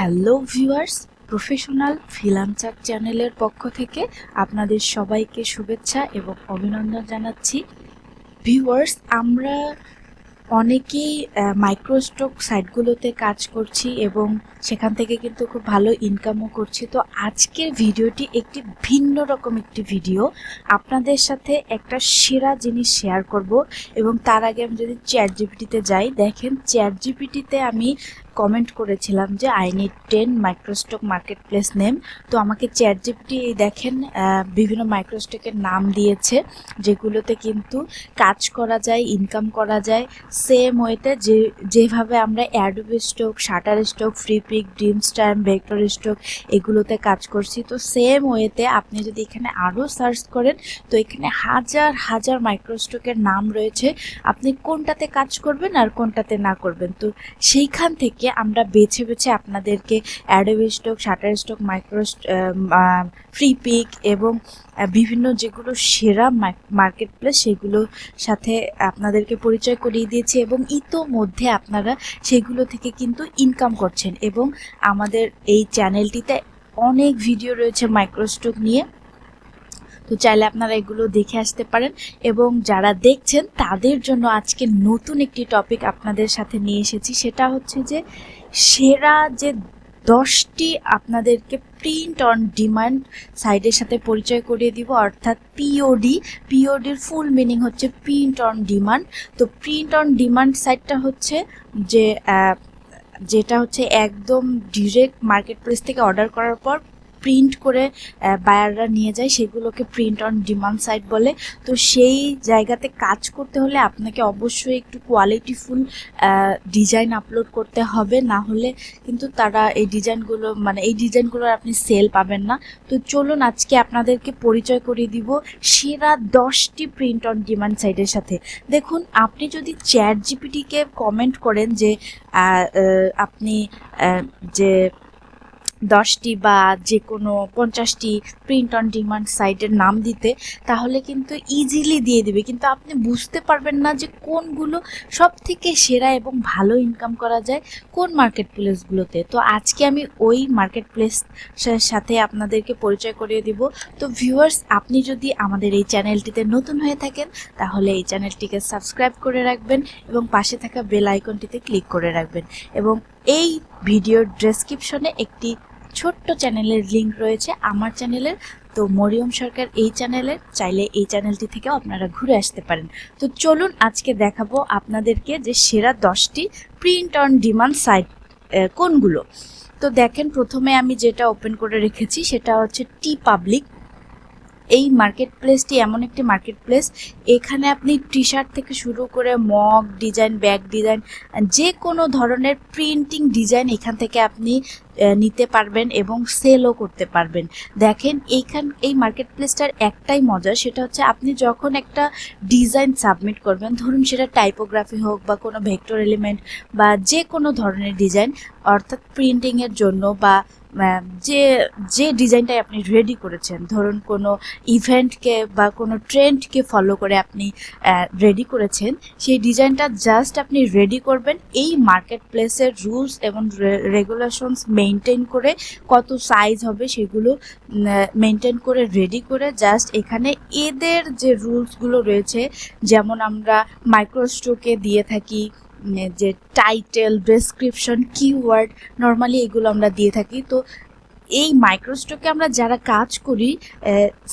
Hello viewers, professional freelancer চ্যানেলের পক্ষ থেকে আপনাদের সবাইকে শুভেচ্ছা এবং অভিনন্দন জানাচ্ছি। ভিউয়ার্স, আমরা অনেকেই মাইক্রোস্টক সাইটগুলোতে কাজ করছি এবং সেখান থেকে কিন্তু খুব ভালো ইনকামও করছি। তো আজকের ভিডিওটি একটি ভিন্ন রকম একটি ভিডিও। আপনাদের সাথে একটা সেরা জিনিস শেয়ার করব এবং তার আগে আমি যদি চ্যাট জিপিটিতে যাই, দেখেন চ্যাট জিপিটিতে আমি কমেন্ট করেছিলাম যে I need ten microstock marketplace name তো আমাকে চ্যাট জিপিটি দেখেন বিভিন্ন মাইক্রোস্টকের নাম দিয়েছে, যেগুলোতে কিন্তু কাজ করা যায় ইনকাম করা যায় সেম ওয়েতে যে, যেভাবে আমরা Adobe Stock Shutterstock Freepik dream star Vectorstock এগুলোতে কাজ করছি। তো সেম ওয়েতে আপনি যদি এখানে আরও সার্চ করেন, তো এখানে হাজার হাজার মাইক্রোস্টকের নাম রয়েছে। আপনি কোনটাতে কাজ করবেন আর কোনটাতে না করবেন? তো সেইখান থেকে আমরা বেছে বেছে আপনাদেরকে Adobe Stock Shutterstock micro Freepik এবং বিভিন্ন যেগুলো সেরা মার্কেট প্লেস সেগুলোর সাথে আপনাদেরকে পরিচয় করিয়ে দিয়েছি এবং ইতোমধ্যে আপনারা সেগুলো থেকে কিন্তু ইনকাম করছেন এবং আমাদের এই চ্যানেলটিতে অনেক ভিডিও রয়েছে মাইক্রোস্টক নিয়ে। তো চাইলে আপনারা এগুলো দেখে আসতে পারেন এবং যারা দেখছেন তাদের জন্য আজকে নতুন একটি টপিক আপনাদের সাথে নিয়ে এসেছি। সেটা হচ্ছে যে সেরা যে দশটি আপনাদেরকে প্রিন্ট অন ডিমান্ড সাইডের সাথে পরিচয় করিয়ে দিব, অর্থাৎ পিওডি পিওডির ফুল মিনিং হচ্ছে প্রিন্ট অন ডিমান্ড তো প্রিন্ট অন ডিমান্ড সাইটটা হচ্ছে যে যেটা হচ্ছে একদম ডিরেক্ট মার্কেট প্লেস থেকে অর্ডার করার পর প্রিন্ট করে বায়াররা নিয়ে যায়, সেগুলোকে প্রিন্ট অন ডিমান্ড সাইট বলে। তো সেই জায়গাতে কাজ করতে হলে আপনাকে অবশ্যই একটু কোয়ালিটিফুল ডিজাইন আপলোড করতে হবে। না হলে কিন্তু তারা এই ডিজাইনগুলো মানে এই ডিজাইনগুলোর আপনি সেল পাবেন না। তো চলুন আজকে আপনাদেরকে পরিচয় করিয়ে দিব সেরা দশটি প্রিন্ট অন ডিমান্ড সাইটের সাথে। দেখুন, আপনি যদি চ্যাট জিপিটিকে কমেন্ট করেন যে আপনি যে দশটি বা যে কোনো পঞ্চাশটি প্রিন্ট অন ডিমান্ড সাইটের নাম দিতে, তাহলে কিন্তু ইজিলি দিয়ে দিবে। কিন্তু আপনি বুঝতে পারবেন না যে কোনগুলো সব থেকে সেরা এবং ভালো ইনকাম করা যায় কোন মার্কেট প্লেসগুলোতে তো আজকে আমি ওই মার্কেট প্লেসের সাথে আপনাদেরকে পরিচয় করিয়ে দিব। তো ভিউয়ার্স আপনি যদি আমাদের এই চ্যানেলটিতে নতুন হয়ে থাকেন, তাহলে এই চ্যানেলটিকে সাবস্ক্রাইব করে রাখবেন এবং পাশে থাকা বেল আইকনটিতে ক্লিক করে রাখবেন। এবং এই ভিডিওর ডেসক্রিপশনে একটি ছোট্ট চ্যানেলের লিংক রয়েছে আমার চ্যানেলের তো মরিয়ম সরকার এই চ্যানেলের চাইলে এই চ্যানেলটি থেকেও আপনারা ঘুরে আসতে পারেন। তো চলুন আজকে দেখাবো আপনাদেরকে যে সেরা দশটি প্রিন্ট অন ডিমান্ড সাইট কোনগুলো। তো দেখেন, প্রথমে আমি যেটা ওপেন করে রেখেছি, সেটা হচ্ছে টি পাবলিক এই মার্কেট প্লেসটি এমন একটি মার্কেট প্লেস এখানে আপনি টি শার্ট থেকে শুরু করে মগ ডিজাইন ব্যাগ ডিজাইন যে কোনো ধরনের প্রিন্টিং ডিজাইন এখান থেকে আপনি নিতে পারবেন এবং সেলও করতে পারবেন। দেখেন, এইখান, এই মার্কেট প্লেসটার একটাই মজা, সেটা হচ্ছে আপনি যখন একটা ডিজাইন সাবমিট করবেন, ধরুন সেটা টাইপোগ্রাফি হোক বা কোনো ভেক্টর এলিমেন্ট বা যে কোনো ধরনের ডিজাইন অর্থাৎ প্রিন্টিংয়ের জন্য বা যে যে ডিজাইনটাই আপনি রেডি করেছেন, ধরুন কোনো ইভেন্টকে বা কোনো ট্রেন্ডকে ফলো করে আপনি রেডি করেছেন, সেই ডিজাইনটা জাস্ট আপনি রেডি করবেন। এই মার্কেট প্লেসের রুলস এবং রেগুলেশনস মেনটেন করে কত সাইজ হবে সেগুলো মেনটেন করে রেডি করে জাস্ট এখানে এদের যে রুলসগুলো রয়েছে, যেমন আমরা মাইক্রোস্টোকে দিয়ে থাকি যে টাইটেল ডেসক্রিপশন কিওয়ার্ড নর্মালি এগুলো আমরা দিয়ে থাকি। তো এই মাইক্রোস্টকে আমরা যারা কাজ করি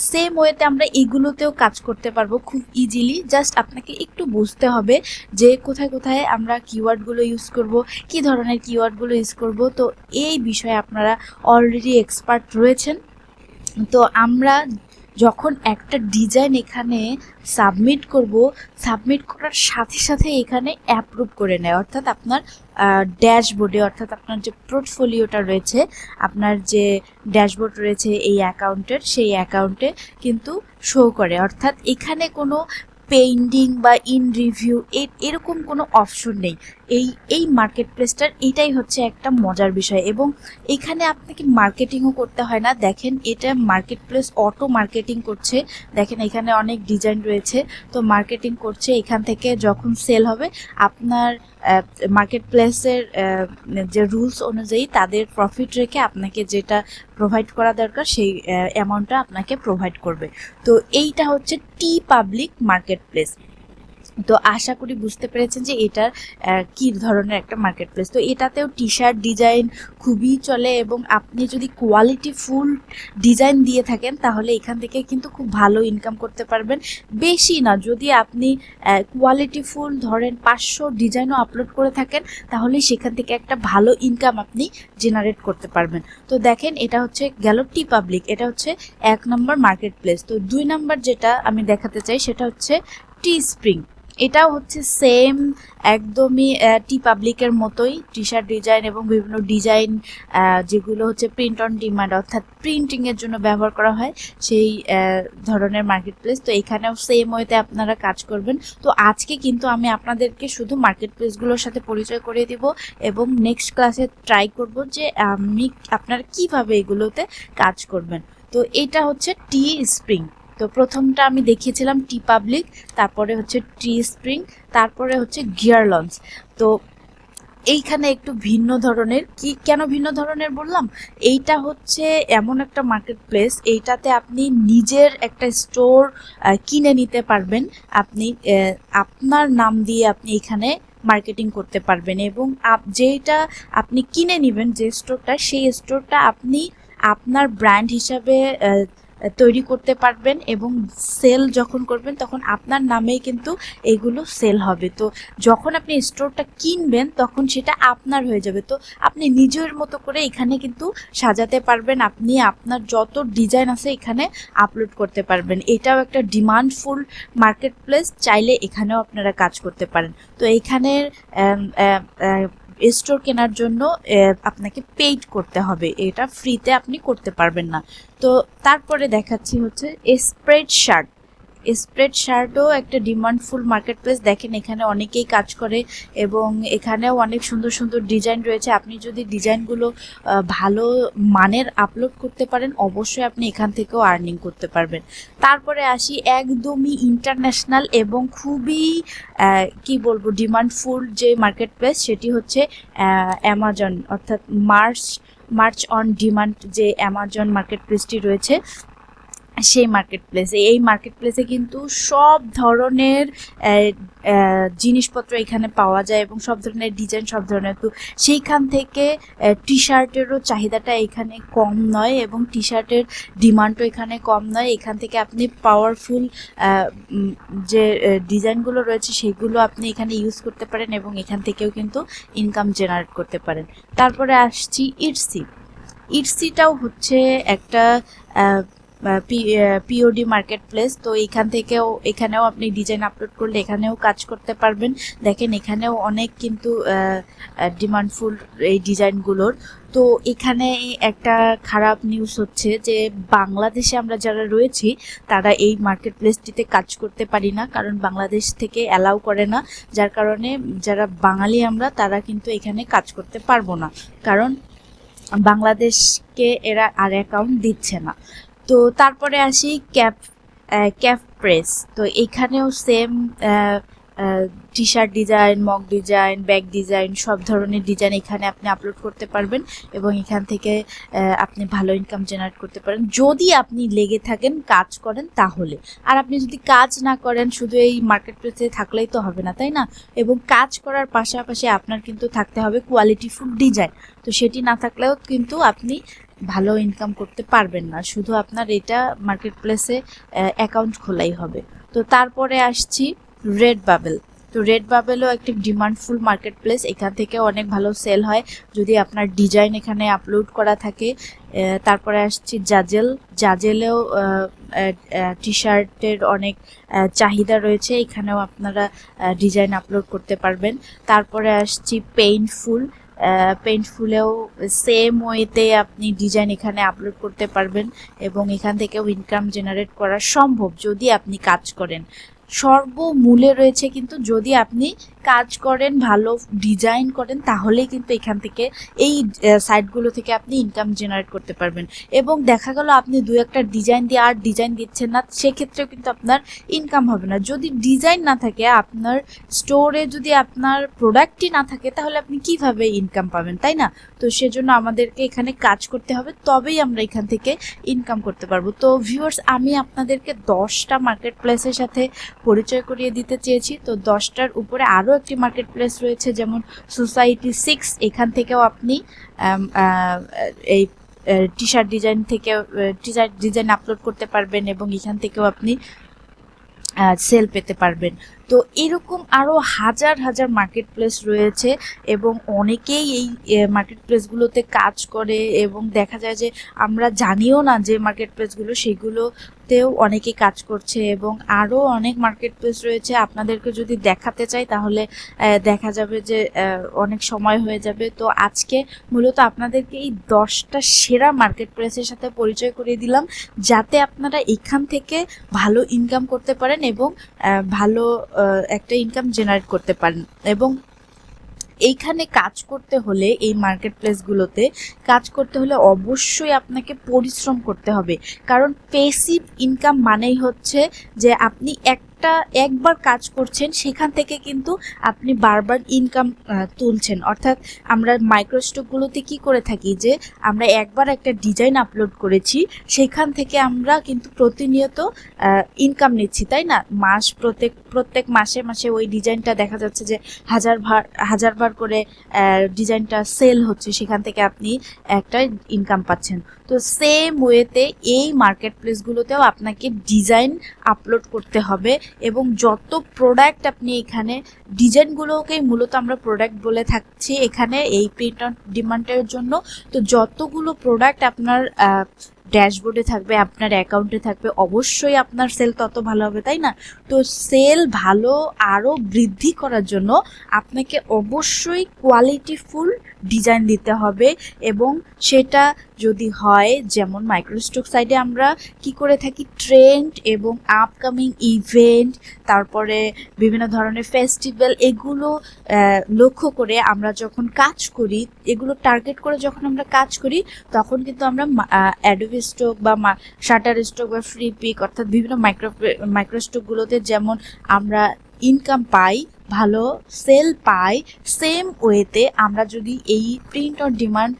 সেম ওয়েতে আমরা এগুলোতেও কাজ করতে পারব খুব ইজিলি জাস্ট আপনাকে একটু বুঝতে হবে যে কোথায় কোথায় আমরা কিওয়ার্ডগুলো ইউজ করব, কি ধরনের কিওয়ার্ডগুলো ইউজ করব। তো এই বিষয়ে আপনারা অলরেডি এক্সপার্ট রয়েছেন। তো আমরা যখন একটা ডিজাইন এখানে সাবমিট করব সাবমিট করার সাথে সাথে এখানে অ্যাপ্রুভ করে নেয়। অর্থাৎ আপনার ড্যাশবোর্ডে অর্থাৎ আপনার যে পোর্টফোলিওটা রয়েছে, আপনার যে ড্যাশবোর্ড রয়েছে এই অ্যাকাউন্টের সেই অ্যাকাউন্টে কিন্তু শো করে। অর্থাৎ এখানে কোনো পেইন্টিং বা ইন রিভিউ এরকম কোনো অপশন নেই। এই এই মার্কেট প্লেসটার এটাই হচ্ছে একটা মজার বিষয় এবং এখানে আপনাকে মার্কেটিংও করতে হয় না। দেখেন, এটা মার্কেট প্লেস অটো মার্কেটিং করছে। দেখেন, এখানে অনেক ডিজাইন রয়েছে। তো মার্কেটিং করছে, এখান থেকে যখন সেল হবে, আপনার মার্কেট প্লেসের যে রুলস অনুযায়ী তাদের প্রফিট রেখে আপনাকে যেটা প্রোভাইড করা দরকার সেই অ্যামাউন্টটা আপনাকে প্রোভাইড করবে। তো এইটা হচ্ছে টি পাবলিক মার্কেট প্লেস তো আশা করি বুঝতে পেরেছেন যে এটার কি ধরনের একটা মার্কেট প্লেস তো এটাতেও টি শার্ট ডিজাইন খুবই চলে এবং আপনি যদি কোয়ালিটি ফুল ডিজাইন দিয়ে থাকেন, তাহলে এখান থেকে কিন্তু খুব ভালো ইনকাম করতে পারবেন। বেশি না, যদি আপনি কোয়ালিটি ফুল ধরেন পাঁচশো ডিজাইনও আপলোড করে থাকেন, তাহলে সেখান থেকে একটা ভালো ইনকাম আপনি জেনারেট করতে পারবেন। তো দেখেন, এটা হচ্ছে গেল টি পাবলিক এটা হচ্ছে এক নম্বর মার্কেট প্লেস তো দুই নম্বর যেটা আমি দেখাতে চাই, সেটা হচ্ছে টি স্প্রিং এটাও হচ্ছে সেম একদমই টি পাবলিকের মতোই টি শার্ট ডিজাইন এবং বিভিন্ন ডিজাইন যেগুলো হচ্ছে প্রিন্ট অন ডিমান্ড অর্থাৎ প্রিন্টিংয়ের জন্য ব্যবহার করা হয়, সেই ধরনের মার্কেট প্লেস তো এখানেও সেম ওয়েতে আপনারা কাজ করবেন। তো আজকে কিন্তু আমি আপনাদেরকে শুধু মার্কেট প্লেসগুলোর সাথে পরিচয় করিয়ে দিব এবং নেক্সট ক্লাসে ট্রাই করব যে আমি আপনারা কীভাবে এগুলোতে কাজ করবেন। তো এটা হচ্ছে টি স্প্রিং তো প্রথমটা আমি দেখিয়েছিলাম টি পাবলিক তারপরে হচ্ছে টি স্প্রিং তারপরে হচ্ছে গিয়ার লঞ্চ তো এইখানে একটু ভিন্ন ধরনের, কি, কেন ভিন্ন ধরনের বললাম? এইটা হচ্ছে এমন একটা মার্কেট প্লেস এইটাতে আপনি নিজের একটা স্টোর কিনে নিতে পারবেন। আপনি আপনার নাম দিয়ে আপনি এখানে মার্কেটিং করতে পারবেন এবং আপ- যেটা আপনি কিনে নেবেন যে স্টোরটা সেই স্টোরটা আপনি আপনার ব্র্যান্ড হিসাবে তৈরি করতে পারবেন এবং সেল যখন করবেন, তখন আপনার নামেই কিন্তু এগুলো সেল হবে। তো যখন আপনি স্টোরটা কিনবেন, তখন সেটা আপনার হয়ে যাবে। তো আপনি নিজের মতো করে এখানে কিন্তু সাজাতে পারবেন। আপনি আপনার যত ডিজাইন আছে এখানে আপলোড করতে পারবেন। এটাও একটা ডিমান্ডফুল মার্কেট প্লেস চাইলে এখানেও আপনারা কাজ করতে পারেন। তো এখানের স্টোর কেনার জন্য আপনাকে পেইড করতে হবে। এটা ফ্রিতে আপনি করতে পারবেন না। তো তারপরে দেখাচ্ছি হচ্ছে স্প্রেড শার্ট স্প্রেড শার্টও একটা ডিমান্ডফুল মার্কেট প্লেস দেখেন, এখানে অনেকেই কাজ করে এবং এখানেও অনেক সুন্দর সুন্দর ডিজাইন রয়েছে। আপনি যদি ডিজাইনগুলো ভালো মানের আপলোড করতে পারেন, অবশ্যই আপনি এখান থেকেও আর্নিং করতে পারবেন। তারপরে আসি, একদমই ইন্টারন্যাশনাল এবং খুবই কি বলব, ডিমান্ডফুল যে মার্কেট প্লেস সেটি হচ্ছে অ্যামাজন, অর্থাৎ মার্চ মার্চ অন ডিমান্ড যে অ্যামাজন মার্কেট প্লেসটি রয়েছে। সেই মার্কেট প্লেসে এই মার্কেট প্লেসে কিন্তু সব ধরনের জিনিসপত্র এখানে পাওয়া যায় এবং সব ধরনের ডিজাইন সব ধরনের তো সেইখান থেকে টি শার্টেরও চাহিদাটা এখানে কম নয় এবং টি শার্টের ডিমান্ডও এখানে কম নয়। এখান থেকে আপনি পাওয়ারফুল যে ডিজাইনগুলো রয়েছে সেগুলো আপনি এখানে ইউজ করতে পারেন এবং এখান থেকেও কিন্তু ইনকাম জেনারেট করতে পারেন। তারপরে আসছি ইটসি ইটসিটাও হচ্ছে একটা পিওডি মার্কেট প্লেস তো এখান থেকেও, এখানেও আপনি ডিজাইন আপলোড করলে এখানেও কাজ করতে পারবেন। দেখেন এখানেও অনেক কিন্তু ডিমান্ডফুল এই ডিজাইনগুলোর তো এখানে একটা খারাপ নিউজ হচ্ছে যে, বাংলাদেশে আমরা যারা রয়েছি, তারা এই মার্কেট প্লেসটিতে কাজ করতে পারি না, কারণ বাংলাদেশ থেকে অ্যালাউ করে না। যার কারণে যারা বাঙালি আমরা, তারা কিন্তু এখানে কাজ করতে পারব না। কারণ বাংলাদেশকে এরা আর অ্যাকাউন্ট দিচ্ছে না। তো তারপরে আসি ক্যাপ ক্যাপ প্রেস। তো এখানেও same T shirt design mug design bag design সব ধরনের ডিজাইন এখানে আপনি আপলোড করতে পারবেন এবং এখান থেকে আপনি ভালো ইনকাম জেনারেট করতে পারেন। যদি আপনি লেগে থাকেন, কাজ করেন তাহলে। আর আপনি যদি কাজ না করেন, শুধু এই মার্কেট প্লেসে থাকলেই তো হবে না, তাই না? এবং কাজ করার পাশাপাশি আপনার কিন্তু থাকতে হবে কোয়ালিটি ফুড ডিজাইন তো সেটি না থাকলেও কিন্তু আপনি ভালো ইনকাম করতে পারবেন না। শুধু আপনার এটা মার্কেট প্লেসে অ্যাকাউন্ট খোলাই হবে। তো তারপরে আসছি রেড বাবেল তো রেড বাবেলও একটি ডিমান্ডফুল মার্কেট প্লেস এখান থেকে অনেক ভালো সেল হয়। যদি আপনার ডিজাইন এখানে আপলোড করা থাকে তারপরে আসছি জাজেল জাজেলেও টি শার্টের অনেক চাহিদা রয়েছে। এখানেও আপনারা ডিজাইন আপলোড করতে পারবেন। তারপরে আসছি পেইন্টফুল পেইন্টফুলেও সেম ওয়েতে আপনি ডিজাইন এখানে আপলোড করতে পারবেন এবং এখান থেকেও ইনকাম জেনারেট করা সম্ভব যদি আপনি কাজ করেন। সর্বমূলে রয়েছে কিন্তু যদি আপনি কাজ করেন, ভালো ডিজাইন করেন, তাহলেই কিন্তু এখান থেকে এই সাইটগুলো থেকে আপনি ইনকাম জেনারেট করতে পারবেন। এবং দেখা গেল আপনি দু একটা ডিজাইন দিয়ে আর ডিজাইন দিচ্ছেন না, সেক্ষেত্রেও কিন্তু আপনার ইনকাম হবে না। যদি ডিজাইন না থাকে, আপনার স্টোরে যদি আপনার প্রোডাক্টই না থাকে, তাহলে আপনি কীভাবে ইনকাম পাবেন, তাই না? তো সেজন্য আমাদেরকে এখানে কাজ করতে হবে, তবেই আমরা এখান থেকে ইনকাম করতে পারব। তো ভিউয়ার্স আমি আপনাদেরকে দশটা মার্কেট প্লেসের সাথে পরিচয় করিয়ে দিতে চেয়েছি। তো দশটার উপরে আরও একটি মার্কেট প্লেস রয়েছে যেমন সোসাইটি সিক্স এখান থেকেও আপনি এই টি শার্ট ডিজাইন থেকে টি শার্ট ডিজাইন আপলোড করতে পারবেন এবং এখান থেকেও আপনি সেল পেতে পারবেন। তো এরকম আরও হাজার হাজার মার্কেট প্লেস রয়েছে এবং অনেকেই এই মার্কেট প্লেসগুলোতে কাজ করে এবং দেখা যায় যে আমরা জানিও না যে মার্কেট প্লেসগুলো সেগুলোতেও অনেকে কাজ করছে এবং আরও অনেক মার্কেট প্লেস রয়েছে। আপনাদেরকে যদি দেখাতে চাই তাহলে দেখা যাবে যে অনেক সময় হয়ে যাবে। তো আজকে মূলত আপনাদেরকে এই দশটা সেরা মার্কেট প্লেসের সাথে পরিচয় করিয়ে দিলাম যাতে আপনারা এখান থেকে ভালো ইনকাম করতে পারেন এবং ভালো একটা ইনকাম জেনারেট করতে পারেন। এবং এইখানে কাজ করতে হলে, এই মার্কেট প্লেসগুলোতে কাজ করতে হলে অবশ্যই আপনাকে পরিশ্রম করতে হবে। কারণ পেসিভ ইনকাম মানেই হচ্ছে যে আপনি একটা একবার কাজ করছেন, সেখান থেকে কিন্তু আপনি বারবার ইনকাম তুলছেন। অর্থাৎ আমরা মাইক্রোস্টকগুলোতে কি করে থাকি যে, আমরা একবার একটা ডিজাইন আপলোড করেছি, সেখান থেকে আমরা কিন্তু প্রতিনিয়ত ইনকাম নিচ্ছি, তাই না? মাস প্রত্যেক প্রত্যেক মাসে মাসে ওই ডিজাইনটা দেখা যাচ্ছে যে, হাজার ভার, হাজার বার করে ডিজাইনটা সেল হচ্ছে, সেখান থেকে আপনি একটা ইনকাম পাচ্ছেন। তো সেম ওয়েতে এই মার্কেট প্লেসগুলোতেও আপনাকে ডিজাইন আপলোড করতে হবে এবং যত প্রোডাক্ট আপনি এখানে ডিজাইনগুলোকেই মূলত আমরা প্রোডাক্ট বলে থাকছি এখানে এই প্রিন্ট ডিমান্ডের জন্য। তো যতগুলো প্রোডাক্ট আপনার ড্যাশবোর্ডে থাকবে, আপনার অ্যাকাউন্টে থাকবে, অবশ্যই আপনার সেল তত ভালো হবে, তাই না? তো সেল ভালো আরও বৃদ্ধি করার জন্য আপনাকে অবশ্যই কোয়ালিটিফুল ডিজাইন দিতে হবে এবং সেটা যদি হয়, যেমন মাইক্রোস্টক সাইডে আমরা কি করে থাকি? ট্রেন্ড এবং আপকামিং ইভেন্ট তারপরে বিভিন্ন ধরনের ফেস্টিভ্যাল এগুলো লক্ষ্য করে আমরা যখন কাজ করি, এগুলো টার্গেট করে যখন আমরা কাজ করি, তখন কিন্তু আমরা অ্যাডোবি স্টক বা শাটার স্টক বা ফ্রি পিক অর্থাৎ বিভিন্ন মাইক্রো মাইক্রোস্টকগুলোতে যেমন আমরা ইনকাম পাই, ভালো সেল পাই সেম ওয়েতে আমরা যদি এই প্রিন্ট অন ডিমান্ড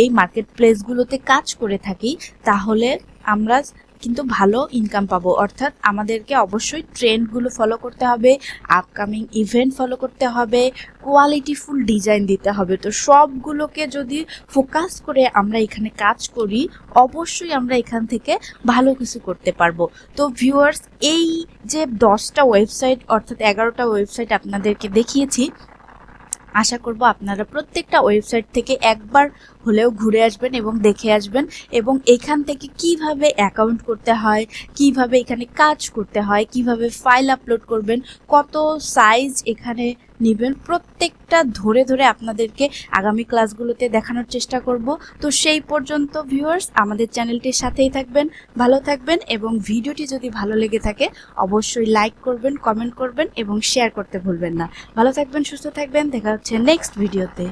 এই মার্কেট প্লেসগুলোতে কাজ করে থাকি, তাহলে আমরা কিন্তু ভালো ইনকাম পাবো। অর্থাৎ আমাদেরকে অবশ্যই ট্রেন্ডগুলো ফলো করতে হবে আপকামিং ইভেন্ট ফলো করতে হবে কোয়ালিটিফুল ডিজাইন দিতে হবে। তো সবগুলোকে যদি ফোকাস করে আমরা এখানে কাজ করি, অবশ্যই আমরা এখান থেকে ভালো কিছু করতে পারব। তো ভিউয়ার্স এই যে দশটা ওয়েবসাইট অর্থাৎ এগারোটা ওয়েবসাইট আপনাদেরকে দেখিয়েছি, আশা করব আপনারা প্রত্যেকটা ওয়েবসাইট থেকে একবার হলেও ঘুরে আসবেন এবং দেখে আসবেন এবং এখান থেকে কীভাবে অ্যাকাউন্ট করতে হয়, কীভাবে এখানে কাজ করতে হয়, কীভাবে ফাইল আপলোড করবেন, কত সাইজ এখানে নেবেন, প্রত্যেকটা ধরে ধরে আপনাদেরকে আগামী ক্লাসগুলোতে দেখানোর চেষ্টা করব। তো সেই পর্যন্ত ভিউয়ার্স আমাদের চ্যানেলটির সাথেই থাকবেন, ভালো থাকবেন এবং ভিডিওটি যদি ভালো লেগে থাকে, অবশ্যই লাইক করবেন কমেন্ট করবেন এবং শেয়ার করতে ভুলবেন না। ভালো থাকবেন, সুস্থ থাকবেন, দেখা হচ্ছে নেক্সট ভিডিওতে